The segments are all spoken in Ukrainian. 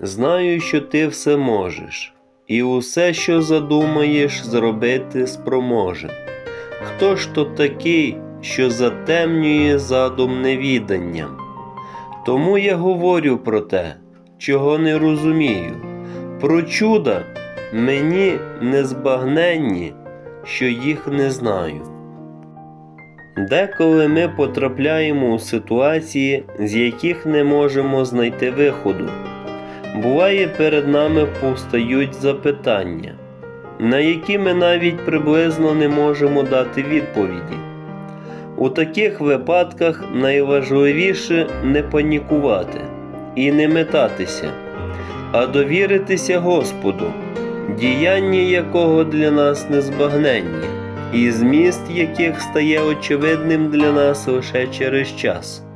Знаю, що ти все можеш, і усе, що задумаєш зробити, спроможен. Хто ж то такий, що затемнює задум невіданням? Тому я говорю про те, чого не розумію, про чуда мені незбагненні, що їх не знаю. Деколи ми потрапляємо у ситуації, з яких не можемо знайти виходу. Буває, перед нами повстають запитання, на які ми навіть приблизно не можемо дати відповіді. У таких випадках найважливіше не панікувати і не метатися, а довіритися Господу, діяння якого для нас незбагненні, і зміст яких стає очевидним для нас лише через час.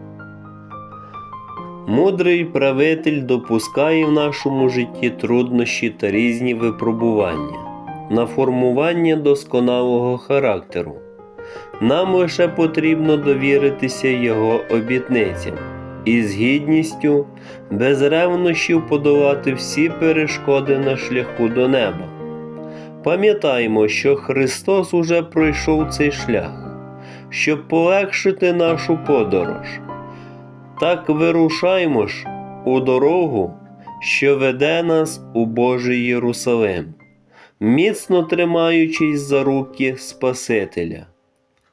Мудрий правитель допускає в нашому житті труднощі та різні випробування на формування досконалого характеру. Нам лише потрібно довіритися Його обітницям і з гідністю, без ревнощів подолати всі перешкоди на шляху до неба. Пам'ятаймо, що Христос уже пройшов цей шлях, щоб полегшити нашу подорож. Так вирушаймо ж у дорогу, що веде нас у Божий Єрусалим, міцно тримаючись за руки Спасителя.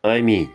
Амінь.